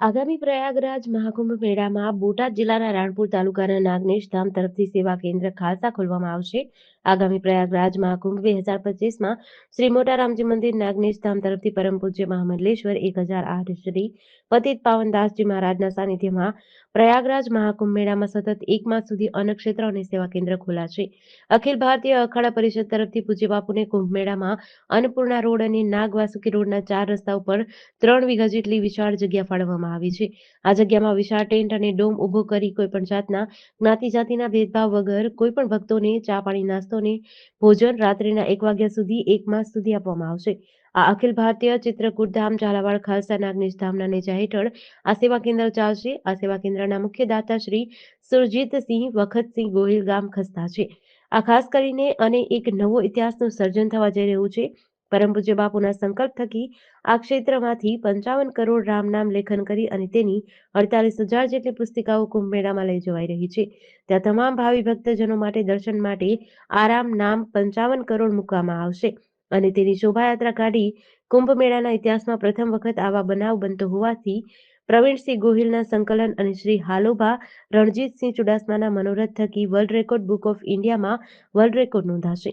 આગામી પ્રયાગરાજ મહાકુંભ મેળામાં બોટાદ જિલ્લાના રાણપુર તાલુકાના નાગનેશ ધામ તરફથી સેવા કેન્દ્ર ખાલસા ખોલવામાં આવશે. આગામી પ્રયાગરાજ મહાકુંભ બે હજાર પચીસમાં શ્રી મોટા રામજી મંદિર નાગનેશ ધામ તરફથી પરમ પૂજ્ય મહામંડલેશ્વર એક હજાર આઠ શ્રી પતિત પાવનદાસજી મહારાજના સાનિધ્યમાં પ્રયાગરાજ મહાકુંભ મેળામાં સતત એક માસ સુધી અન્નક્ષેત્ર અને સેવા કેન્દ્ર ખોલાશે અખિલ ભારતીય અખાડા પરિષદ તરફથી પૂજ્ય બાપુને કુંભ મેળામાં અન્નપૂર્ણા રોડ અને નાગવાસુકી રોડના ચાર રસ્તા ઉપર ત્રણ વીઘા જેટલી વિશાળ જગ્યા ફાળવવામાં આવી છે. આ જગ્યામાં વિશાળ ટેન્ટ અને ડોમ ઊભો કરી કોઈ પણ જાતના જ્ઞાતિ જાતિના ભેદભાવ વગર કોઈ પણ ભક્તોને ચા પાણી નાસ્તો ને ભોજન રાત્રિના એક વાગ્યા સુધી એક માસ સુધી આપવામાં આવશે. આ અખિલ ભારતીય ચિત્રકૂટ ધામ ઝાલાવાડ ખાલસા નાગનેશ ધામના નેજા હેઠળ આ સેવા કેન્દ્ર ચાલશે. આ સેવા કેન્દ્રના મુખ્ય દાતા શ્રી સુરજીતસિંહ વખતસિંહ ગોહિલ ગામ ખસ્તા છે. આ ખાસ કરીને અને એક નવો ઇતિહાસનું સર્જન થવા જઈ રહ્યું છે. પરમ પૂજ્ય બાપુના સંકલ્પ થકી આ ક્ષેત્રમાંથી પંચાવન કરોડ રામ નામ લેખન કરી અને તેની અડતાલીસ હજાર જેટલી પુસ્તિકાઓ કુંભ મેળામાં લઈ જવાઈ રહી છે. ત્યાં તમામ ભાવિ ભક્તજનો માટે દર્શન માટે આરામ નામ પંચાવન કરોડ મૂકવામાં આવશે અને તેની શોભાયાત્રા કાઢી કુંભ મેળાના ઇતિહાસમાં પ્રથમ વખત આવા બનાવ બનતો હોવાથી પ્રવીણસિંહ ગોહિલના સંકલન અને શ્રી હાલોભા રણજીતસિંહ ચુડાસમાના મનોરથ થકી વર્લ્ડ રેકોર્ડ બુક ઓફ ઇન્ડિયામાં વર્લ્ડ રેકોર્ડ નોંધાશે.